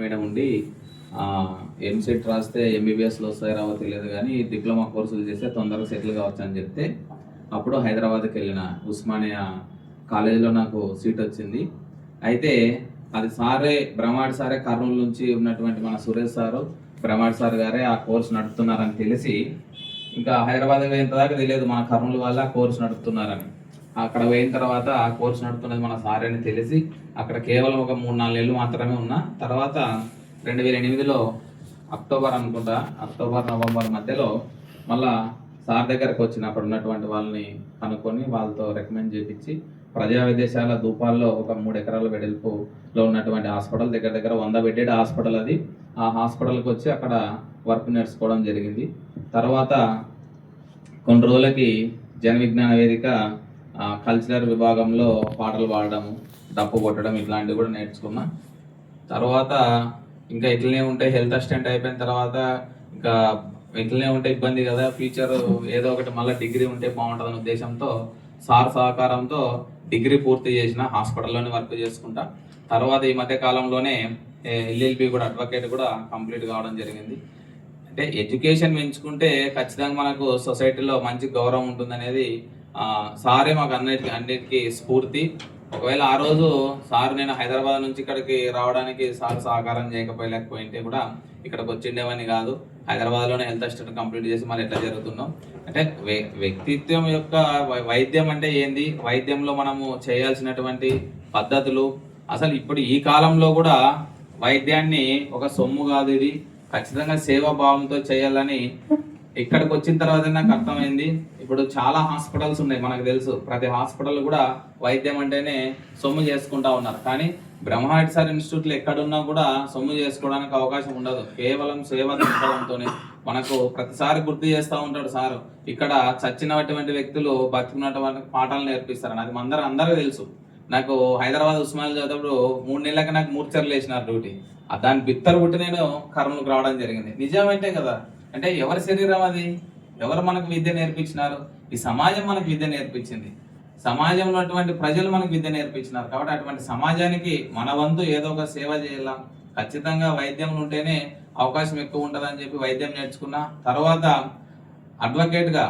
Madam ఉండి ఎంసెట్ రాస్తే ఎంబీబీఎస్లో వస్తాయో తెలియదు కానీ డిప్లొమా కోర్సులు చేస్తే తొందరగా సెటిల్ కావచ్చు అని చెప్తే అప్పుడు హైదరాబాద్కి వెళ్ళిన ఉస్మానియా కాలేజీలో నాకు సీట్ వచ్చింది. అయితే అది సారే బ్రహ్మాడ్ సారే కర్నూలు నుంచి ఉన్నటువంటి మన సురేష్ సారు బ్రహ్మాడ్ సార్ గారే ఆ కోర్సు నడుపుతున్నారని తెలిసి ఇంకా హైదరాబాద్ పోయిన దాకా తెలియదు మన కర్నూలు వల్ల ఆ కోర్సు నడుపుతున్నారని. అక్కడ పోయిన తర్వాత ఆ కోర్సు నడుపుతున్నది మన సార్ అని తెలిసి అక్కడ కేవలం ఒక మూడు నాలుగు నెలలు మాత్రమే ఉన్నా తర్వాత రెండు వేల ఎనిమిదిలో అక్టోబర్ అనుకుంటా అక్టోబర్ నవంబర్ మధ్యలో మళ్ళా సార్ దగ్గరకు వచ్చిన అక్కడ ఉన్నటువంటి వాళ్ళని కనుక్కొని వాళ్ళతో రికమెండ్ చేపించి ప్రజా విదేశాల దూపాల్లో ఒక మూడు ఎకరాల వెడల్పులో ఉన్నటువంటి హాస్పిటల్ దగ్గర దగ్గర వంద బెడ్డెడ్ హాస్పిటల్ అది. ఆ హాస్పిటల్కి వచ్చి అక్కడ వర్క్ నేర్చుకోవడం జరిగింది. తర్వాత కొన్ని రోజులకి జన విజ్ఞాన వేదిక కల్చరల్ విభాగంలో పాటలు పాడడం డప్పు కొట్టడం ఇట్లాంటివి కూడా నేర్చుకున్నా. తర్వాత ఇంకా ఇట్లనే ఉంటే హెల్త్ అసిస్టెంట్ అయిపోయిన తర్వాత ఇంకా ఇట్లనే ఉంటే ఇబ్బంది కదా ఫ్యూచర్ ఏదో ఒకటి మళ్ళీ డిగ్రీ ఉంటే బాగుంటుందనే ఉద్దేశంతో సార్ సహకారంతో డిగ్రీ పూర్తి చేసిన హాస్పిటల్లోనే వర్క్ చేసుకుంటా. తర్వాత ఈ మధ్య కాలంలోనే ఎల్ఎల్బి కూడా అడ్వకేట్ కూడా కంప్లీట్ కావడం జరిగింది. అంటే ఎడ్యుకేషన్ పెంచుకుంటే ఖచ్చితంగా మనకు సొసైటీలో మంచి గౌరవం ఉంటుందనేది అనేది సారే మాకు అన్నిటికీ అన్నిటికీ స్ఫూర్తి. ఒకవేళ ఆ రోజు సార్ నేను హైదరాబాద్ నుంచి ఇక్కడికి రావడానికి సార్ సహకారం చేయకపోయలేకపోయింటే కూడా ఇక్కడికి వచ్చిండేవని కాదు. హైదరాబాద్లోనే హెల్త్ అసిస్టెంట్ కంప్లీట్ చేసి మళ్ళీ ఎట్లా జరుగుతున్నాం? అంటే వ్య- వ్యక్తిత్వం యొక్క వై- వైద్యం అంటే ఏంది? వైద్యంలో మనము చేయాల్సినటువంటి పద్ధతులు. అసలు ఇప్పుడు ఈ కాలంలో కూడా వైద్యాన్ని ఒక సొమ్ము కాదు ఇది. ఖచ్చితంగా సేవా భావంతో చేయాలని ఇక్కడికి వచ్చిన తర్వాత నాకు అర్థమైంది. ఇప్పుడు చాలా హాస్పిటల్స్ ఉన్నాయి మనకు తెలుసు. ప్రతి హాస్పిటల్ కూడా వైద్యం అంటేనే సొమ్ము చేసుకుంటా ఉన్నారు. కానీ బ్రహ్మాయిట్ సార్ ఇన్స్టిట్యూట్లు ఎక్కడున్నా కూడా సొమ్ము చేసుకోవడానికి అవకాశం ఉండదు. కేవలం సేవ తీసుకోవడంతోనే మనకు ప్రతిసారి గుర్తు చేస్తూ ఉంటాడు సారు. ఇక్కడ చచ్చినటువంటి వ్యక్తులు బతికున్నటువంటి పాఠాలు నేర్పిస్తారని అది అందరూ అందరూ తెలుసు. నాకు హైదరాబాద్ ఉస్మానియా చదివినప్పుడు మూడు నెలలకి నాకు మూర్చర్లు వేసినారు డ్యూటీ. దాని బిత్తర పుట్టి నేను కర్మలకు రావడం జరిగింది. నిజమంటే కదా అంటే ఎవరి శరీరం అది? ఎవరు మనకు విద్య నేర్పించినారు? ఈ సమాజం మనకు విద్య నేర్పించింది. సమాజంలో అటువంటి ప్రజలు మనకు విద్య నేర్పించినారు. కాబట్టి అటువంటి సమాజానికి మన వంతు ఏదో ఒక సేవ చేయాలా? ఖచ్చితంగా వైద్యం ఉంటేనే అవకాశం ఎక్కువ ఉంటుందని చెప్పి వైద్యం నేర్చుకున్నా. తర్వాత అడ్వకేట్గా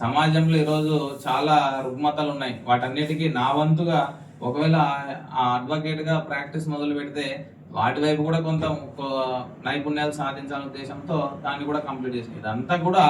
సమాజంలో ఈరోజు చాలా రుగ్మతలు ఉన్నాయి. వాటన్నిటికీ నా వంతుగా ఒకవేళ ఆ అడ్వకేట్గా ప్రాక్టీస్ మొదలు పెడితే వాటి వైపు కూడా కొంత నైపుణ్యాలు సాధించాలనే ఉద్దేశంతో దాన్ని కూడా కంప్లీట్ చేసింది. ఇదంతా కూడా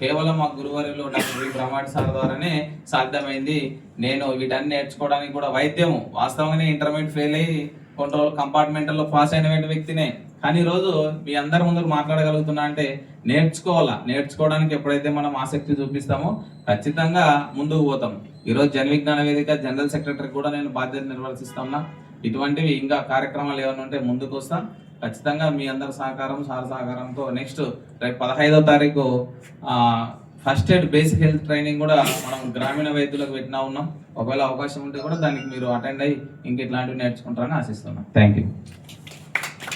కేవలం మా గురువారిలో డాక్టర్ వి. బ్రహ్మాటి సార్ ద్వారానే సాధ్యమైంది. నేను వీటన్ని నేర్చుకోవడానికి కూడా వైద్యం వాస్తవంగానే ఇంటర్మీడియట్ ఫెయిల్ అయ్యి కొన్ని రోజులు కంపార్ట్మెంటల్లో పాస్ అయిన వ్యక్తినే. కానీ ఈ రోజు మీ అందరి ముందు మాట్లాడగలుగుతున్నా అంటే నేర్చుకోవాలా? నేర్చుకోవడానికి ఎప్పుడైతే మనం ఆసక్తి చూపిస్తామో ఖచ్చితంగా ముందుకు పోతాం. ఈ రోజు జన విజ్ఞాన వేదిక జనరల్ సెక్రటరీ కూడా నేను బాధ్యత నిర్వర్తిస్తున్నా ఇటువంటివి ఇంకా కార్యక్రమాలు ఏమైనా ఉంటే ముందుకు వస్తాం. ఖచ్చితంగా మీ అందరి సహకారం సార్ సహకారంతో నెక్స్ట్ రేపు పదహైదో తారీఖు first aid basic health training కూడా మనం గ్రామీణ వైద్యులకు పెట్టినా ఉన్నాం. ఒకవేళ అవకాశం ఉంటే కూడా దానికి మీరు అటెండ్ అయ్యి ఇంక ఇట్లాంటివి నేర్చుకుంటారని ఆశిస్తున్నాం. Thank you.